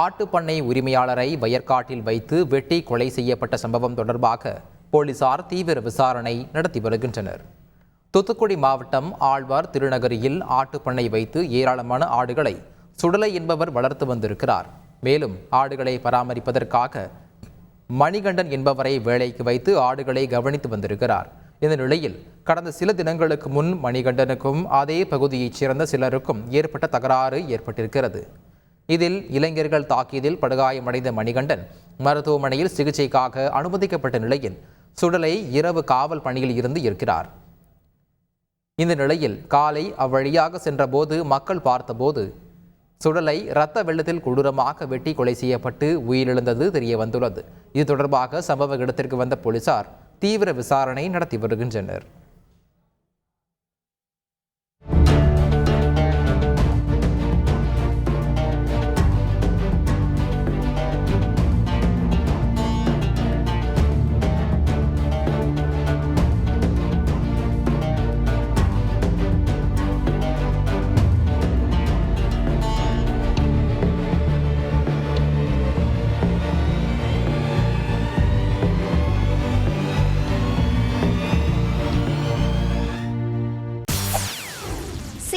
ஆட்டுப்பண்ணை உரிமையாளரை வயற்காட்டில் வைத்து வெட்டி கொலை செய்யப்பட்ட சம்பவம் தொடர்பாக போலீசார் தீவிர விசாரணை நடத்தி வருகின்றனர். தூத்துக்குடி மாவட்டம் ஆழ்வார் திருநகரியில் ஆட்டுப்பண்ணை வைத்து ஏராளமான ஆடுகளை சுடலை என்பவர் வளர்த்து வந்திருக்கிறார். மேலும் ஆடுகளை பராமரிப்பதற்காக மணிகண்டன் என்பவரை வேலைக்கு வைத்து ஆடுகளை கவனித்து வந்திருக்கிறார். இந்த நிலையில் கடந்த சில தினங்களுக்கு முன் மணிகண்டனுக்கும் அதே பகுதியைச் சேர்ந்த சிலருக்கும் ஏற்பட்ட தகராறு ஏற்பட்டிருக்கிறது. இதில் இளைஞர்கள் தாக்கியதில் படுகாயமடைந்த மணிகண்டன் மருத்துவமனையில் சிகிச்சைக்காக அனுமதிக்கப்பட்ட நிலையில் சுடலை இரவு காவல் பணியில் இருந்து இருக்கிறார் இந்த நிலையில் காலை அவ்வழியாக சென்றபோது மக்கள் பார்த்தபோது சுடலை இரத்த வெள்ளத்தில் கொடூரமாக வெட்டி கொலை செய்யப்பட்டு உயிரிழந்தது தெரிய வந்துள்ளது இது தொடர்பாக சம்பவ இடத்திற்கு வந்த போலீசார் தீவிர விசாரணை நடத்தி வருகின்றனர்.